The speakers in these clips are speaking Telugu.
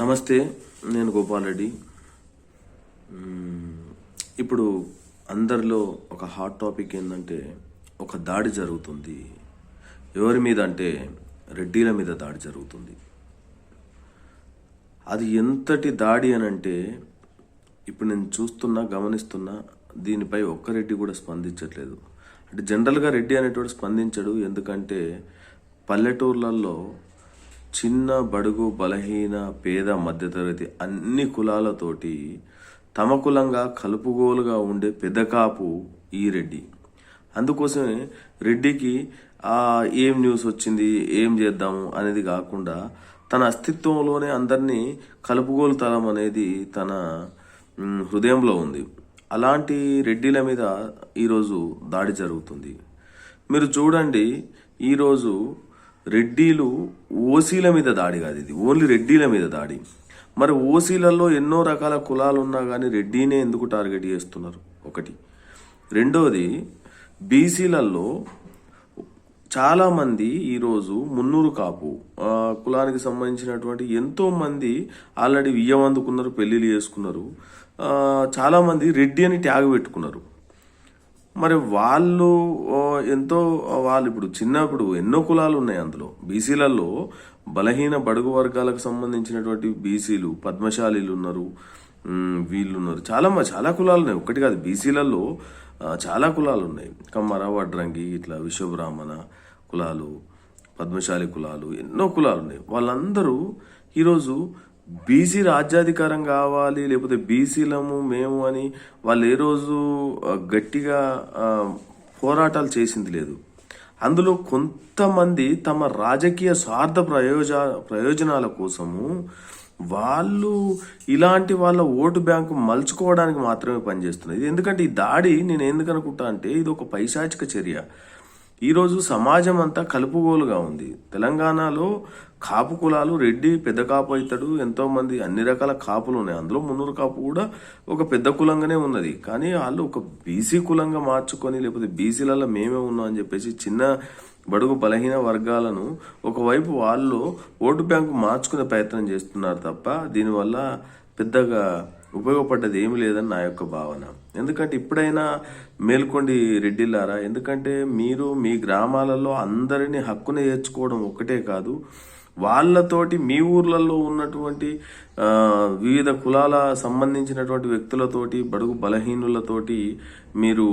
నమస్తే నేను గోపాల్ రెడ్డి. ఇప్పుడు అందరిలో ఒక హాట్ టాపిక్ ఏంటంటే ఒక దాడి జరుగుతుంది. ఎవరి మీద అంటే రెడ్డీల మీద దాడి జరుగుతుంది. అది ఎంతటి దాడి అని అంటే ఇప్పుడు నేను చూస్తున్నా గమనిస్తున్నా దీనిపై ఒక్క రెడ్డి కూడా స్పందించట్లేదు. అంటే జనరల్గా రెడ్డి అనేటోడు స్పందించడు ఎందుకంటే పల్లెటూర్లలో చిన్న బడుగు బలహీన పేద మధ్యతరగతి అన్ని కులాలతోటి తమ కులంగా కలుపుగోలుగా ఉండే పెద్దకాపు ఈ రెడ్డి. అందుకోసమే రెడ్డికి ఆ ఏం న్యూస్ వచ్చింది? ఏం చేద్దాము? అనేది కాకుండా తన అస్తిత్వంలోనే అందరినీ కలుపుగోలుతలం అనేది తన హృదయంలో ఉంది. అలాంటి రెడ్డిల మీద ఈరోజు దాడి జరుగుతుంది. మీరు చూడండి ఈరోజు రెడ్డీలు ఓసీల మీద దాడి కాదు ఇది. ఓన్లీ రెడ్డీల మీద దాడి. మరి ఓసీలలో ఎన్నో రకాల కులాలు ఉన్నా కానీ రెడ్డీనే ఎందుకు టార్గెట్ చేస్తున్నారు? ఒకటి. రెండోది బీసీలలో చాలామంది ఈరోజు మున్నూరు కాపు కులానికి సంబంధించినటువంటి ఎంతోమంది ఆల్రెడీ వియ్యం అందుకున్నారు పెళ్ళిళ్ళు చేసుకున్నారు. చాలామంది రెడ్డి అని ట్యాగ్ పెట్టుకున్నారు. మరి వాళ్ళు ఎంతో వాళ్ళు ఇప్పుడు చిన్నప్పుడు ఎన్నో కులాలు ఉన్నాయి అందులో. బీసీలలో బలహీన బడుగు వర్గాలకు సంబంధించినటువంటి బీసీలు పద్మశాలీలు ఉన్నారు వీళ్ళు ఉన్నారు. చాలా మ- చాలా కులాలు ఉన్నాయి. ఒకటి కాదు బీసీలలో చాలా కులాలు ఉన్నాయి. కమ్మర వడ్రంగి ఇట్లా విశ్వబ్రాహ్మణ కులాలు పద్మశాలి కులాలు ఎన్నో కులాలు ఉన్నాయి. వాళ్ళందరూ ఈరోజు బీసీ రాజ్యాధికారం కావాలి లేకపోతే బీసీలము మేము అని వాళ్ళు ఏ రోజు గట్టిగా పోరాటాలు చేసింది లేదు. అందులో కొంతమంది తమ రాజకీయ స్వార్థ ప్రయోజ ప్రయోజనాల కోసము వాళ్ళు ఇలాంటి వాళ్ళ ఓటు బ్యాంకు మలుచుకోవడానికి మాత్రమే పనిచేస్తున్నారు. ఇది ఎందుకంటే ఈ దాడి నేను ఎందుకు అనుకుంటా అంటే ఇది ఒక పైశాచిక చర్య. ఈరోజు సమాజం అంతా కలుపుగోలుగా ఉంది. తెలంగాణలో కాపు కులాలు రెడ్డి పెద్ద కాపు అవుతాడు ఎంతోమంది అన్ని రకాల కాపులు ఉన్నాయి. అందులో మున్నూరు కాపు కూడా ఒక పెద్ద కులంగానే ఉన్నది. కానీ వాళ్ళు ఒక బీసీ కులంగా మార్చుకొని లేకపోతే బీసీలలో మేమే ఉన్నాం అని చెప్పేసి చిన్న బడుగు బలహీన వర్గాలను ఒకవైపు వాళ్ళు ఓటు బ్యాంకు మార్చుకునే ప్రయత్నం చేస్తున్నారు తప్ప దీనివల్ల పెద్దగా ఉపయోగపడ్డది ఏమి లేదని నా యొక్క భావన. ఎందుకంటే ఇప్పుడైనా మేల్కొండి రెడ్డిలారా ఎందుకంటే మీరు మీ గ్రామాలలో అందరినీ హక్కుని చేర్చుకోవడం ఒకటే కాదు వాళ్ళతోటి మీ ఊర్లలో ఉన్నటువంటి వివిధ కులాల సంబంధించినటువంటి వ్యక్తులతోటి బడుగు బలహీనులతోటి మీరు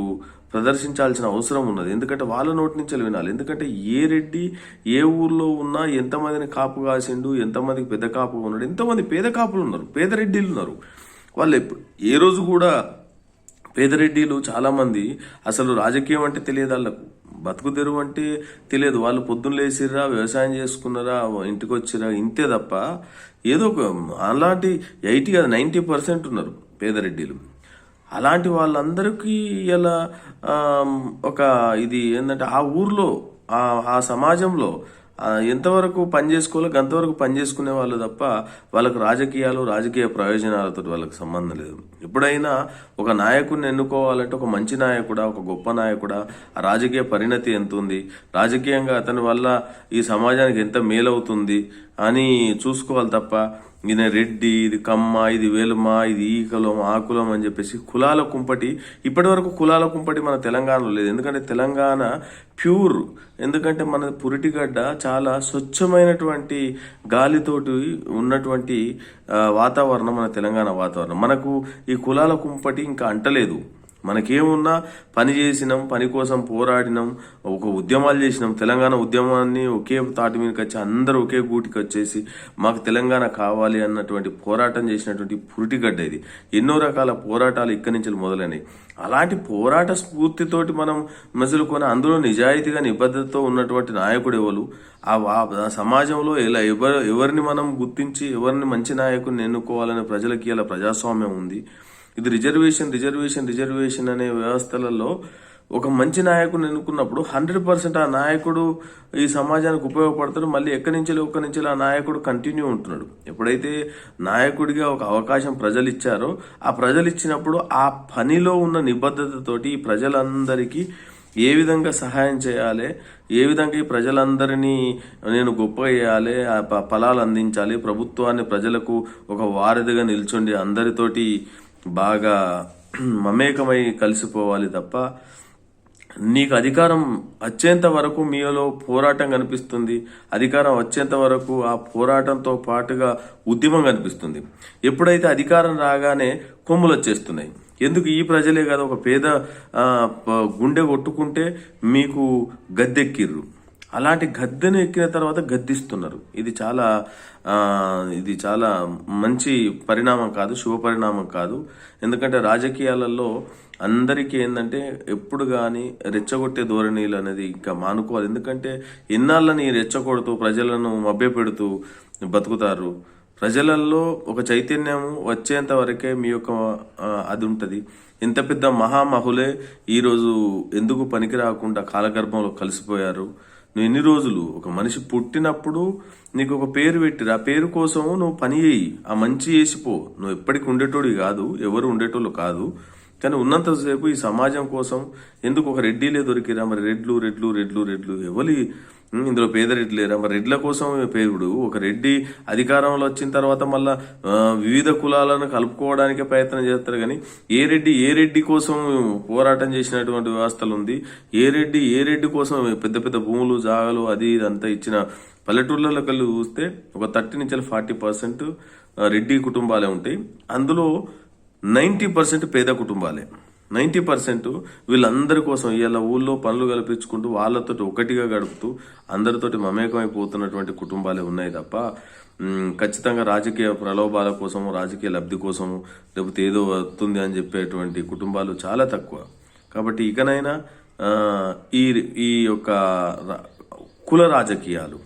ప్రదర్శించాల్సిన అవసరం ఉన్నది. ఎందుకంటే వాళ్ళ నోటి నుంచి వినాలి. ఎందుకంటే ఏ రెడ్డి ఏ ఊర్లో ఉన్నా ఎంతమందిని కాపు కాసిండు ఎంతమందికి పెద్ద కాపు ఉన్నాడు ఎంతమంది పేద కాపులు ఉన్నారు పేద రెడ్డిలు ఉన్నారు. వాళ్ళు ఎప్పుడు ఏ రోజు కూడా పేదరెడ్డిలు చాలామంది అసలు రాజకీయం అంటే తెలియదు వాళ్ళకు. బతుకు తెరువు అంటే తెలియదు. వాళ్ళు పొద్దున్న లేచిర్రా వ్యవసాయం చేసుకున్నారా ఇంటికి వచ్చిరా ఇంతే తప్ప ఏదో ఒక అలాంటి ఎయిటీ కాదు నైంటీ పర్సెంట్ ఉన్నారు పేదరెడ్డిలు. అలాంటి వాళ్ళందరికీ ఇలా ఒక ఇది ఏంటంటే ఆ ఊర్లో ఆ సమాజంలో ఎంతవరకు పని చేసుకోవాలో అంతవరకు పని చేసుకునే వాళ్ళు తప్ప వాళ్ళకు రాజకీయాలు రాజకీయ ప్రయోజనాలతో వాళ్ళకి సంబంధం లేదు. ఎప్పుడైనా ఒక నాయకుడిని ఎన్నుకోవాలంటే ఒక మంచి నాయకుడా ఒక గొప్ప నాయకుడా ఆ రాజకీయ పరిణతి ఎంత ఉంది? రాజకీయంగా అతని వల్ల ఈ సమాజానికి ఎంత మేలవుతుంది అని చూసుకోవాలి తప్ప ఈయన రెడ్డి ఇది కమ్మ ఇది వేలుమ ఇది ఈ కులం ఆ కులం అని చెప్పేసి కులాల కుంపటి. ఇప్పటి వరకు కులాల కుంపటి మన తెలంగాణలో లేదు. ఎందుకంటే తెలంగాణ ప్యూర్. ఎందుకంటే మన పురిటిగడ్డ చాలా స్వచ్ఛమైనటువంటి గాలితోటి ఉన్నటువంటి వాతావరణం మన తెలంగాణ వాతావరణం. మనకు ఈ కులాల కుంపటి ఇంకా అంటలేదు. మనకేమున్నా పని చేసినాం పని కోసం పోరాడినాం ఒక ఉద్యమాలు చేసినాం. తెలంగాణ ఉద్యమాన్ని ఒకే తాటి మీదకి వచ్చి అందరూ ఒకే గూటికి వచ్చేసి మాకు తెలంగాణ కావాలి అన్నటువంటి పోరాటం చేసినటువంటి పురిటిగడ్డ ఇది. ఎన్నో రకాల పోరాటాలు ఇక్కడి నుంచి మొదలైనవి అలాంటి పోరాట స్ఫూర్తితోటి మనం మెసులుకొని అందులో నిజాయితీగా నిబద్ధతతో ఉన్నటువంటి నాయకుడు ఎవరు? ఆ వా- సమాజంలో ఎలా ఎవరు ఎవరిని మనం గుర్తించి ఎవరిని మంచి నాయకుడిని ఎన్నుకోవాలనే ప్రజలకి ఇలా ప్రజాస్వామ్యం ఉంది. ఇది రిజర్వేషన్ రిజర్వేషన్ రిజర్వేషన్ అనే వ్యవస్థలలో ఒక మంచి నాయకుడు ఎన్నుకున్నప్పుడు హండ్రెడ్ పర్సెంట్ ఆ నాయకుడు ఈ సమాజానికి ఉపయోగపడతాడు. మళ్ళీ ఎక్కడి నుంచి ఒక్కడి నుంచి ఆ నాయకుడు కంటిన్యూ ఉంటున్నాడు. ఎప్పుడైతే నాయకుడిగా ఒక అవకాశం ప్రజలు ఇచ్చారో ఆ ప్రజలు ఇచ్చినప్పుడు ఆ పనిలో ఉన్న నిబద్ధతతోటి ఈ ప్రజలందరికీ ఏ విధంగా సహాయం చేయాలి ఏ విధంగా ఈ ప్రజలందరినీ నేను గొప్ప చేయాలి ఆ ఫలాలు అందించాలి ప్రభుత్వాన్ని ప్రజలకు ఒక వారధిగా నిల్చుండి అందరితోటి బాగా మమేకమై కలిసిపోవాలి తప్ప నీకు అధికారం వచ్చేంత వరకు మీలో పోరాటం కనిపిస్తుంది. అధికారం వచ్చేంత వరకు ఆ పోరాటంతో పాటుగా ఉద్యమం కనిపిస్తుంది. ఎప్పుడైతే అధికారం రాగానే కొమ్ములు వచ్చేస్తున్నాయి. ఎందుకు ఈ ప్రజలే కదా ఒక పేద గుండె కొట్టుకుంటే మీకు గద్దెక్కిర్రు. అలాంటి గద్దెను ఎక్కిన తర్వాత గద్దిస్తున్నారు. ఇది చాలా ఇది చాలా మంచి పరిణామం కాదు శుభ పరిణామం కాదు. ఎందుకంటే రాజకీయాలలో అందరికీ ఏంటంటే ఎప్పుడు కానీ రెచ్చగొట్టే ధోరణిలు అనేది ఇంకా మానుకోవాలి. ఎందుకంటే ఎన్నాళ్ళని రెచ్చగొడుతూ ప్రజలను మభ్యపెడుతూ బతుకుతారు. ప్రజలలో ఒక చైతన్యం వచ్చేంత వరకే మీ యొక్క అది ఉంటుంది. ఇంత పెద్ద మహామహులే ఈరోజు ఎందుకు పనికి రాకుండా కాలగర్భంలో కలిసిపోయారు? నువ్వు ఎన్ని రోజులు? ఒక మనిషి పుట్టినప్పుడు నీకు ఒక పేరు పెట్టిరు. ఆ పేరు కోసం నువ్వు పని చేయి. ఆ మంచి చేసిపో నువ్వు ఎప్పటికి ఉండేటోడు కాదు ఎవరు ఉండేటోళ్ళు కాదు. కానీ ఉన్నంతసేపు ఈ సమాజం కోసం ఎందుకు ఒక రెడ్డీలే దొరికిరా? మరి రెడ్లు రెడ్లు రెడ్లు రెడ్లు ఎవరి ఇందులో పేద రెడ్లు లేరా? మరి రెడ్ల కోసం పేరుడు. ఒక రెడ్డి అధికారంలో వచ్చిన తర్వాత మళ్ళా వివిధ కులాలను కలుపుకోవడానికే ప్రయత్నం చేస్తారు కానీ ఏ రెడ్డి ఏ రెడ్డి కోసం పోరాటం చేసినటువంటి వ్యవస్థలు ఉంది? ఏ రెడ్డి ఏ రెడ్డి కోసం పెద్ద పెద్ద భూములు జాగాలు అది ఇదంతా ఇచ్చిన పల్లెటూళ్ళలో కళ్ళు చూస్తే ఒక థర్టీ నుంచి ఫార్టీ పర్సెంట్ రెడ్డి కుటుంబాలే ఉంటాయి. అందులో నైంటీ పర్సెంట్ పేద కుటుంబాలే. నైంటీ పర్సెంట్ వీళ్ళందరి కోసం ఇలా ఊళ్ళో పనులు కల్పించుకుంటూ వాళ్ళతోటి ఒకటిగా గడుపుతూ అందరితోటి మమేకమైపోతున్నటువంటి కుటుంబాలే ఉన్నాయి తప్ప ఖచ్చితంగా రాజకీయ ప్రలోభాల కోసము రాజకీయ లబ్ధి కోసము లేకపోతే ఏదో వస్తుంది అని చెప్పేటువంటి కుటుంబాలు చాలా తక్కువ. కాబట్టి ఇకనైనా ఈ ఈ యొక్క రా- కుల రాజకీయాలు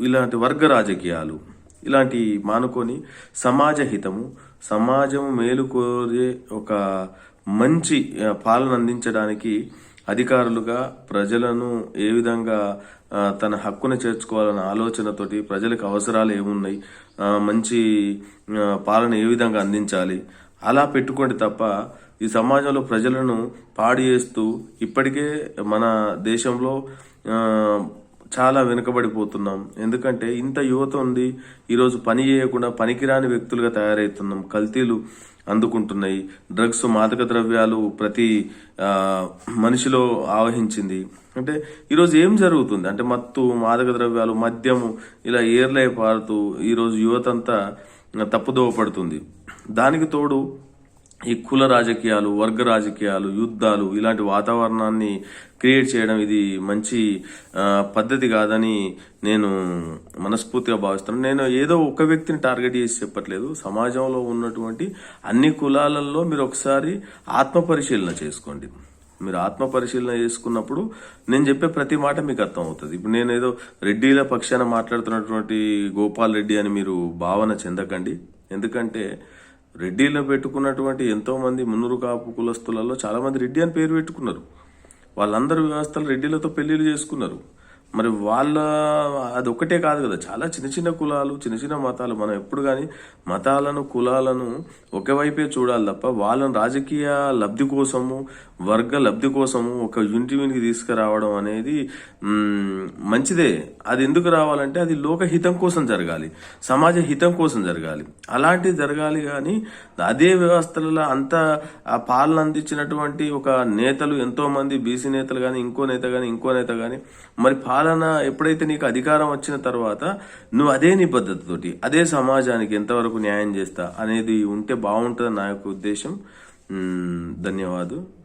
ఇలాంటి వర్గ రాజకీయాలు ఇలాంటి మానుకొని సమాజ హితము సమాజం మేలు కోరే ఒక మంచి పాలన అందించడానికి అధికారులుగా ప్రజలను ఏ విధంగా తన హక్కును చేర్చుకోవాలన్న ఆలోచనతోటి ప్రజలకు అవసరాలు ఏమున్నాయి మంచి పాలన ఏ విధంగా అందించాలి అలా పెట్టుకోండి తప్ప ఈ సమాజంలో ప్రజలను పాడు చేస్తూ ఇప్పటికే మన దేశంలో చాలా వెనుకబడిపోతున్నాం. ఎందుకంటే ఇంత యువత ఉంది ఈరోజు పని చేయకుండా పనికిరాని వ్యక్తులుగా తయారవుతున్నాం కల్తీలు అందుకుంటున్నాయి. డ్రగ్స్ మాదక ద్రవ్యాలు ప్రతి మనిషిలో ఆవహించింది. అంటే ఈరోజు ఏం జరుగుతుంది? అంటే మత్తు మాదక ద్రవ్యాలు మద్యము ఇలా ఏర్లై పారుతూ ఈరోజు యువత అంతా తప్పుదోవ పడుతుంది. దానికి తోడు ఈ కుల రాజకీయాలు వర్గ రాజకీయాలు యుద్ధాలు ఇలాంటి వాతావరణాన్ని క్రియేట్ చేయడం ఇది మంచి పద్ధతి కాదని నేను మనస్ఫూర్తిగా భావిస్తున్నాను. నేను ఏదో ఒక వ్యక్తిని టార్గెట్ చేసి చెప్పట్లేదు. సమాజంలో ఉన్నటువంటి అన్ని కులాలలో మీరు ఒకసారి ఆత్మ పరిశీలన చేసుకోండి. మీరు ఆత్మ పరిశీలన చేసుకున్నప్పుడు నేను చెప్పే ప్రతి మాట మీకు అర్థం అవుతుంది ఇప్పుడు నేను ఏదో రెడ్డిల పక్షాన మాట్లాడుతున్నటువంటి గోపాల్ రెడ్డి అని మీరు భావన చెందకండి. ఎందుకంటే రెడ్డిలో పెట్టుకున్నటువంటి ఎంతోమంది మున్నూరు కాపు కులస్తులలో చాలామంది రెడ్డి అని పేరు పెట్టుకున్నారు. వాళ్ళందరూ వ్యవస్థలు రెడ్డిలతో పెళ్ళిళ్ళు చేసుకున్నారు. మరి వాళ్ళ అది ఒక్కటే కాదు కదా. చాలా చిన్న చిన్న కులాలు చిన్న చిన్న మతాలు. మనం ఎప్పుడు కానీ మతాలను కులాలను ఒకవైపే చూడాలి తప్ప వాళ్ళని రాజకీయ లబ్ధి కోసము వర్గ లబ్ధి కోసము ఒక యూనిటీకి తీసుకురావడం అనేది మంచిదే. అది ఎందుకు రావాలంటే అది లోక హితం కోసం జరగాలి. సమాజ హితం కోసం జరగాలి. అలాంటివి జరగాలి కానీ అదే వ్యవస్థలలో అంత పాలన అందించినటువంటి ఒక నేతలు ఎంతోమంది బీసీ నేతలు కానీ ఇంకో నేత కానీ ఇంకో నేత కానీ మరి పాలన ఎప్పుడైతే నీకు అధికారం వచ్చిన తర్వాత నువ్వు అదే నిబద్ధతతోటి అదే సమాజానికి ఎంతవరకు న్యాయం చేస్తా అనేది ఉంటే బాగుంటుంది నా యొక్క ఉద్దేశం. ధన్యవాదాలు.